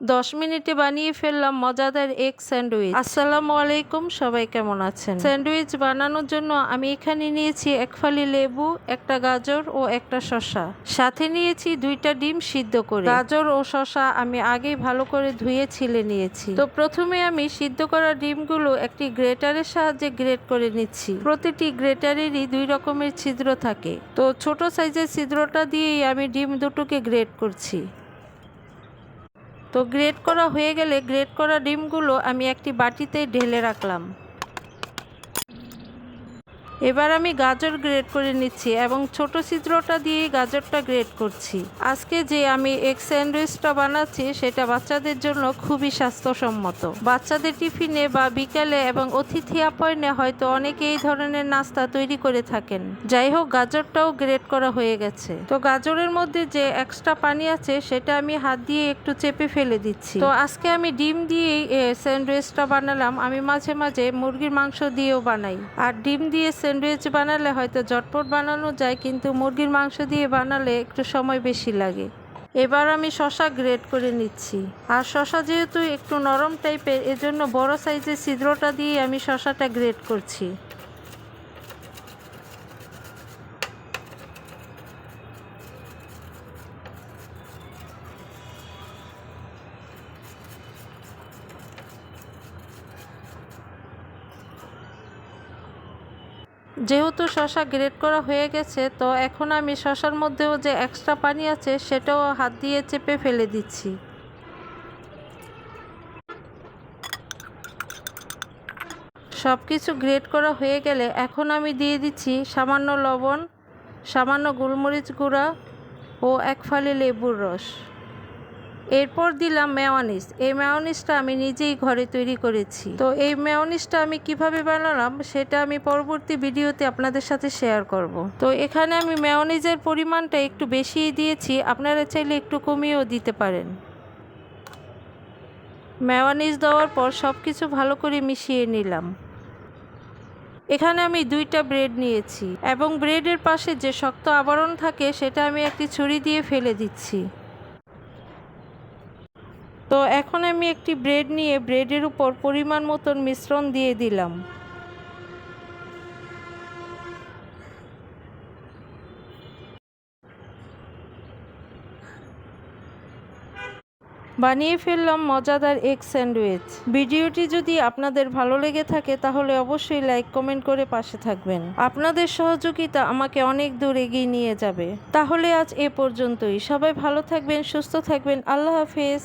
দশ মিনিটে বানিয়ে ফেললাম মজাদার এগ স্যান্ডউইচ। আসসালামু আলাইকুম, সবাই কেমন আছেন? স্যান্ডউইচ বানানোর জন্য আমি এখানে নিয়েছি এক ফালি লেবু, একটা গাজর ও একটা শশা সাথে নিয়েছি দুইটা ডিম সিদ্ধ করে। গাজর ও শশা আমি আগেই ভালো করে ধুয়ে ছিলে নিয়েছি। তো প্রথমে আমি সিদ্ধ করা ডিমগুলো একটি গ্রেটারের সাহায্যে গ্রেট করে নিচ্ছি। প্রতিটি গ্রেটারেরই দুই রকমের ছিদ্র থাকে। তো ছোট সাইজের ছিদ্রটা দিয়েই আমি ডিম দুটোকে গ্রেট করছি। তো গ্রেট করা হয়ে গেলে গ্রেট করা ডিমগুলো আমি একটি বাটিতে ঢেলে রাখলাম। এবার আমি গাজর গ্রেড করে নিচ্ছি এবং ছোট ছিদ্রটা দিয়ে গাজরটা গ্রেড করছি। আজকে যে আমি এগ স্যান্ডউইচটা বানাচ্ছি, সেটা বাচ্চাদের জন্য খুবই স্বাস্থ্যসম্মত। বাচ্চাদের টিফিনে বা বিকালে এবং অতিথি আপ্যায়নে হয়তো অনেকে এই ধরনের নাস্তা তৈরি করে থাকেন। যাই হোক, গাজরটাও গ্রেড করা হয়ে গেছে। তো গাজরের মধ্যে যে এক্সট্রা পানি আছে, সেটা আমি হাত দিয়ে একটু চেপে ফেলে দিচ্ছি। তো আজকে আমি ডিম দিয়েই স্যান্ডউইচটা বানালাম। আমি মাঝে মাঝে মুরগির মাংস দিয়েও বানাই। আর ডিম দিয়ে স্যান্ডউইচ বানালে হয়তো ঝটপট বানানো যায়, কিন্তু মুরগির মাংস দিয়ে বানালে একটু সময় বেশি লাগে। এবার আমি শশা গ্রেড করে নিচ্ছি। আর শশা যেহেতু একটু নরম টাইপের, এজন্য বড় সাইজের ছিদ্রটা দিয়ে আমি শশাটা গ্রেড করছি। যেহেতু শশা গ্রেট করা হয়ে গেছে, তো এখন আমি শশার মধ্যেও যে এক্সট্রা পানি আছে, সেটাও হাত দিয়ে চেপে ফেলে দিচ্ছি। সব কিছু গ্রেট করা হয়ে গেলে এখন আমি দিয়ে দিচ্ছি সামান্য লবণ, সামান্য গোলমরিচ গুঁড়া ও এক ফালি লেবুর রস। এরপর দিলাম মেয়নিজ এই মেয়নিজটা আমি নিজেই ঘরে তৈরি করেছি। তো এই মেয়নিজটা আমি কীভাবে বানালাম, সেটা আমি পরবর্তী ভিডিওতে আপনাদের সাথে শেয়ার করব। তো এখানে আমি মেয়নিজের পরিমাণটা একটু বেশিই দিয়েছি, আপনারা চাইলে একটু কমিয়েও দিতে পারেন। মেয়নিজ দেওয়ার পর সব কিছু ভালো করে মিশিয়ে নিলাম। এখানে আমি দুইটা ব্রেড নিয়েছি এবং ব্রেডের পাশে যে শক্ত আবরণ থাকে, সেটা আমি একটি ছুরি দিয়ে ফেলে দিচ্ছি। তো এখন আমি একটি ব্রেড নিয়ে ব্রেডের উপর পরিমাণ মতন মিশ্রণ দিয়ে দিলাম। বানিয়ে ফেললাম মজাদার এগ স্যান্ডউইচ। ভিডিওটি যদি আপনাদের ভালো লেগে থাকে, তাহলে অবশ্যই লাইক, কমেন্ট করে পাশে থাকবেন। আপনাদের সহযোগিতা আমাকে অনেক দূর এগিয়ে নিয়ে যাবে। তাহলে আজ এ পর্যন্তই। সবাই ভালো থাকবেন, সুস্থ থাকবেন। আল্লাহ হাফেজ।